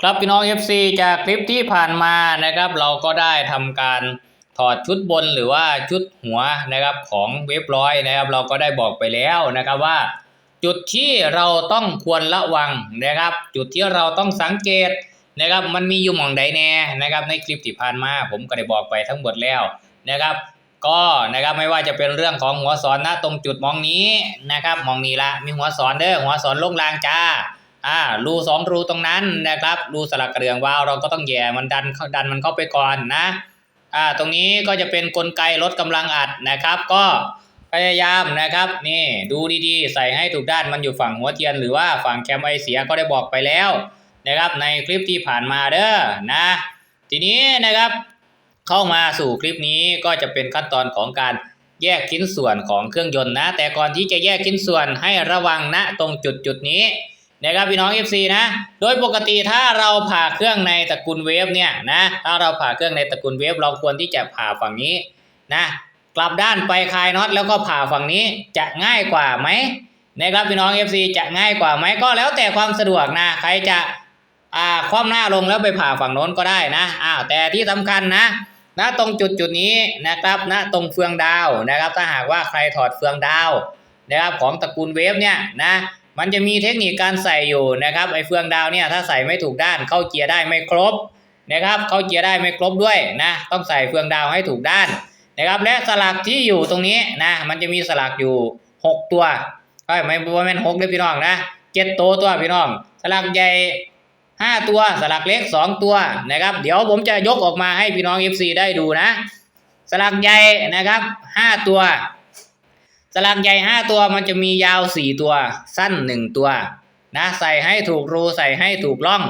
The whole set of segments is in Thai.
ครับพี่น้อง FC จากคลิปที่ผ่านมานะครับ เราก็ได้ทำการถอดชุดบนหรือว่าชุดหัวนะครับของเว็บร้อยนะครับ เราก็ได้บอกไปแล้วนะครับว่า จุดที่เราต้องควรระวังนะครับ จุดที่เราต้องสังเกตนะครับ มันมีอยู่หม่องใดแน่นะครับ ในคลิปที่ผ่านมา ผมก็ได้บอกไปทั้งหมดแล้วนะครับ ก็นะครับไม่ว่าจะเป็นเรื่องของหัวสอนนะตรงจุดมองนี้นะครับมองนี้ละมีหัวสอนเด้อหัวสอนลงรางจ้า อ่ารูสองรูตรงนั้นนะครับรูสลักกระเรืองวาวเราก็ต้องแหย่มันดันดันมันเข้าไปก่อนนะอ่าตรงนี้ก็จะเป็นกลไกลดกำลังอัดนะครับ ก็พยายามนะครับนี่ดูดีๆ ใส่ให้ถูกด้านมันอยู่ฝั่งหัวเทียน หรือว่าฝั่งแคมไอเสียก็ได้บอกไปแล้วนะครับในคลิปที่ผ่านมาเด้อนะ ทีนี้นะครับ เข้ามาสู่คลิปนี้ก็จะเป็นขั้นตอนของการแยกชิ้นส่วนของเครื่องยนต์นะ แต่ก่อนที่จะแยกชิ้นส่วนให้ระวังณตรงจุดจุดนี้ นะครับพี่น้อง FC นะ โดยปกติถ้าเราผ่าเครื่องในตระกูลเวฟเนี่ยนะ ถ้าเราผ่าเครื่องในตระกูลเวฟเราควรที่จะผ่าฝั่งนี้นะ กลับด้านไปคลายน็อตแล้วก็ผ่าฝั่งนี้จะง่ายกว่าไหมนะครับพี่น้อง FC จะง่ายกว่าไหมก็แล้วแต่ความสะดวกนะ ใครจะอ่าคว่ำหน้าลงแล้วไปผ่าฝั่งโน้นก็ได้นะอ้าวแต่ที่สำคัญนะณตรงจุดจุดนี้นะครับณตรงเฟืองดาวนะครับ ถ้าหากว่าใครถอดเฟืองดาวนะครับของตระกูลเวฟเนี่ยนะ มันจะมีเทคนิคการใส่อยู่นะครับไอเฟืองดาวเนี่ยถ้าใส่ไม่ถูกด้านเข้าเกียร์ได้ไม่ครบนะครับเข้าเกียร์ได้ไม่ครบด้วยนะต้องใส่เฟืองดาวให้ถูกด้านนะครับและสลักที่อยู่ตรงนี้นะมันจะมีสลักอยู่หกตัวเอ้ยไม่ไม่แม่นหกเลยพี่น้องนะเจ็ดตัวตัวพี่น้อง สลักใหญ่ห้าตัวสลักเล็กสองตัวนะครับ เดี๋ยวผมจะยกออกมาให้พี่น้อง FC ได้ดูนะ สลักใหญ่นะครับห้าตัว สลักใหญ่ห้าตัวมันจะมียาวสี่ตัว สั้นหนึ่งตัวนะใส่ให้ถูกรูใส่ให้ถูกร่อง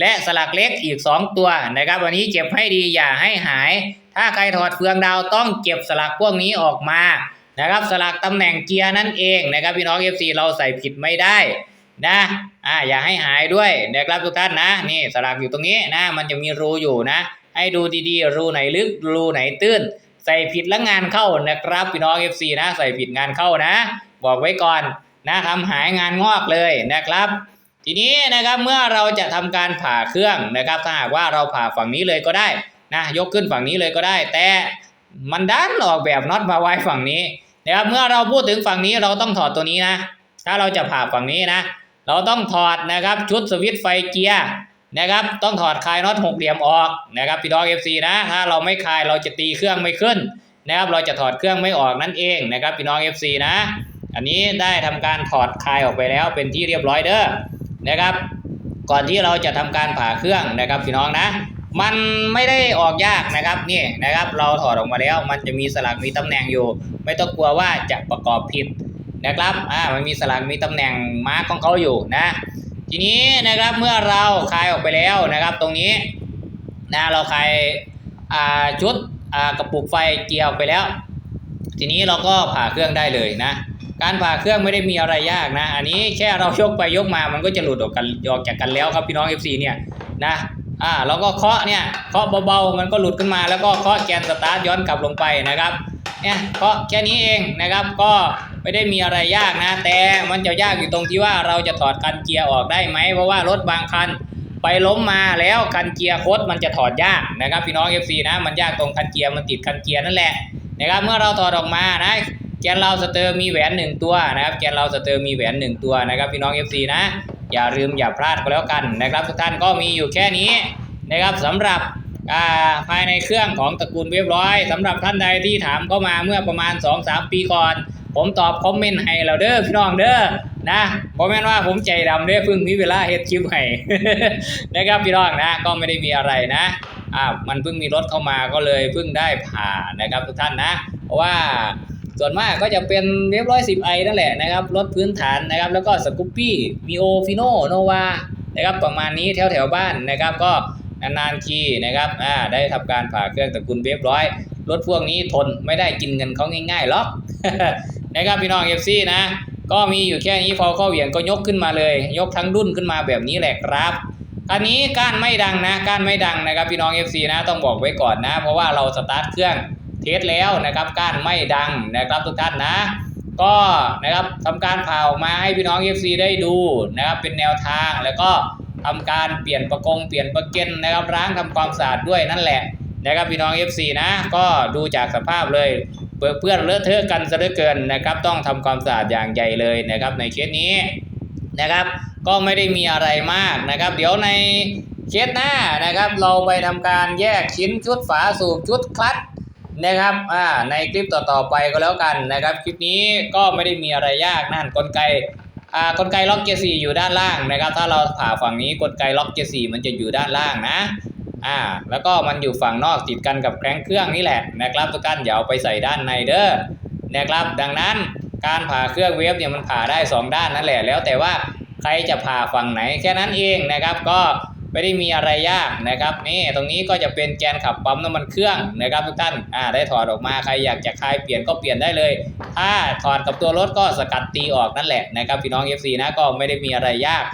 และสลักเล็กอีกสองตัวนะครับ วันนี้เก็บให้ดีอย่าให้หาย ถ้าใครถอดเฟืองดาวต้องเก็บสลักพวกนี้ออกมานะครับสลักตำแหน่งเกียร์นั่นเองนะครับพี่น้อง FC เราใส่ผิดไม่ได้นะอ่าอย่าให้หายด้วยนะครับทุกท่านนะนี่สลักอยู่ตรงนี้นะมันจะมีรูอยู่นะ ให้ดูดีๆ รูไหนลึกรูไหนตื้น ใส่ผิดแล้วงานเข้านะครับพี่น้อง FC นะใส่ผิดงานเข้านะ บอกไว้ก่อนนะทำหายงานงอกเลยนะครับ ทีนี้นะครับเมื่อเราจะทำการผ่าเครื่องนะครับถ้าหากว่าเราผ่าฝั่งนี้เลยก็ได้นะยกขึ้นฝั่งนี้เลยก็ได้ แต่มันดันออกแบบน็อตมาไว้ฝั่งนี้นะครับเมื่อเราพูดถึงฝั่งนี้เราต้องถอดตัวนี้นะ ถ้าเราจะผ่าฝั่งนี้นะ เราต้องถอดนะครับชุดสวิตช์ไฟเกียร์ นะครับ ต้องถอดคลายน็อตหกเหลี่ยมออกนะครับพี่ดอกเอฟซีนะ ถ้าเราไม่คลายเราจะตีเครื่องไม่ขึ้นนะครับ เราจะถอดเครื่องไม่ออกนั่นเองนะครับพี่น้องเอฟซีนะ อันนี้ได้ทำการถอดคลายออกไปแล้วเป็นที่เรียบร้อยเด้อนะครับ ก่อนที่เราจะทำการผ่าเครื่องนะครับพี่น้องนะ มันไม่ได้ออกยากนะครับนี่นะครับ เราถอดออกมาแล้ว มันจะมีสลักมีตำแหน่งอยู่ ไม่ต้องกลัวว่าจะประกอบผิดนะครับ อ่า มันมีสลักมีตำแหน่งมาร์กของเขาอยู่นะ ทีนี้นะครับเมื่อเราคลายออกไปแล้วนะครับ ตรงนี้นะเราคลายอ่าชุดอ่ากระปุกไฟเกียร์ออกไปแล้ว ทีนี้เราก็ผ่าเครื่องได้เลยนะ การผ่าเครื่องไม่ได้มีอะไรยากนะ อันนี้แค่เรายกไปยกมามันก็จะหลุดออกกันออกจากกันแล้วครับพี่น้อง FC เนี่ยนะอ่าเราก็เคาะเนี่ยเคาะเบาๆมันก็หลุดขึ้นมาแล้วก็เคาะแกนสตาร์ทย้อนกลับลงไปนะครับ เนี่ยก็แค่นี้เองนะครับก็ไม่ได้มีอะไรยากนะ แต่มันจะยากอยู่ตรงที่ว่าเราจะถอดกันเกียร์ออกได้ไหมเพราะว่ารถบางคันไปล้มมาแล้วคันเกียร์โคดมันจะถอดยากนะครับพี่น้อง FC นะ มันยากตรงคันเกียร์มันติดคันเกียร์นั่นแหละนะครับเมื่อเราถอดออกมานะแกนเราสเตอร์มีแหวนหนึ่งตัวนะครับแกนเราสเตอร์มีแหวนหนึ่งตัวนะครับพี่น้อง FC นะ อย่าลืมอย่าพลาดก็แล้วกันนะครับทุกท่านก็มีอยู่แค่นี้นะครับสำหรับ ภายในเครื่องของตระกูลเว็บร้อยสำหรับท่านใดที่ถามเข้ามาเมื่อประมาณ 2-3 ปีก่อน ผมตอบคอมเมนต์ให้เราเด้อพี่น้องเด้อนะผมแม่นว่าผมใจดำเด้อเพิ่งมีเวลาเฮ็ดคลิปให้นะครับพี่น้องนะก็ไม่ได้มีอะไรนะอ่ามันเพิ่งมีรถเข้ามาก็เลยเพิ่งได้ผ่านะครับทุกท่านนะเพราะว่าส่วนมากก็จะเป็นเว็บร้อยสิบไอนั่นแหละนะครับรถพื้นฐานนะครับแล้วก็สกูปปี้มีโอฟิโนโนวานะครับประมาณนี้แถวแถวบ้านนะครับก็ นานๆทีนะครับอ่าได้ทำการผ่าเครื่องตระกูลเวฟร้อยรถพวกนี้ทนไม่ได้กินเงินเขาง่ายๆหรอกนะครับพี่น้องเอฟซีนะก็มีอยู่แค่นี้พอเข้าเหวี่ยงก็ยกขึ้นมาเลย ยกทั้งรุ่นขึ้นมาแบบนี้แหละครับอันนี้ก้านไม่ดังนะก้านไม่ดังนะครับพี่น้อง FC นะต้องบอกไว้ก่อนนะ เพราะว่าเราสตาร์ทเครื่องเทสแล้วนะครับก้านไม่ดังนะครับทุกท่านนะ ก็นะครับทำการผ่าออกมาให้พี่น้อง FC ได้ดูนะครับเป็นแนวทางแล้วก็ ทำการเปลี่ยนประกงเปลี่ยนประเก็นนะครับล้างทำความสะอาดด้วยนั่นแหละนะครับพี่น้อง FC นะก็ดูจากสภาพเลยเปื้อนเลือนเลอะเทอะกันซะเหลือเกินนะครับ ต้องทำความสะอาดอย่างใหญ่เลยนะครับ ในเคสนี้นะครับ ก็ไม่ได้มีอะไรมากนะครับ เดี๋ยวในเคสหน้านะครับ เราไปทำการแยกชิ้นชุดฝาสูบชุดคลัตนะครับอ่าในคลิปต่อๆไปก็แล้วกันนะครับ คลิปนี้ก็ไม่ได้มีอะไรยากนั่นกลไก กลไกล็อกเกียร์สี่อยู่ด้านล่างนะครับ ถ้าเราผ่าฝั่งนี้กลไกล็อกเกียร์สี่มันจะอยู่ด้านล่างนะอ่าแล้วก็มันอยู่ฝั่งนอกติดกันกับแครงเครื่องนี่แหละนะครับทุกท่านอย่าเอาไปใส่ด้านในเด้อนะครับ ดังนั้นการผ่าเครื่องเวฟเนี่ยมันผ่าได้สองด้านนั่นแหละแล้วแต่ว่าใครจะผ่าฝั่งไหนแค่นั้นเองนะครับก็ ไม่ได้มีอะไรยากนะครับนี่ตรงนี้ก็จะเป็นแกนขับปั๊มน้ำมันเครื่องนะครับทุกท่านอ่าได้ถอดออกมาใครอยากจะคลายเปลี่ยนก็เปลี่ยนได้เลย ถ้าถอดกับตัวรถก็สกัดตีออกนั่นแหละนะครับพี่น้อง FC นะก็ไม่ได้มีอะไรยาก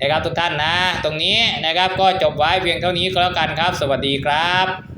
นะครับทุกท่านนะ ตรงนี้นะครับก็จบไว้เพียงเท่านี้ก็แล้วกันครับ สวัสดีครับ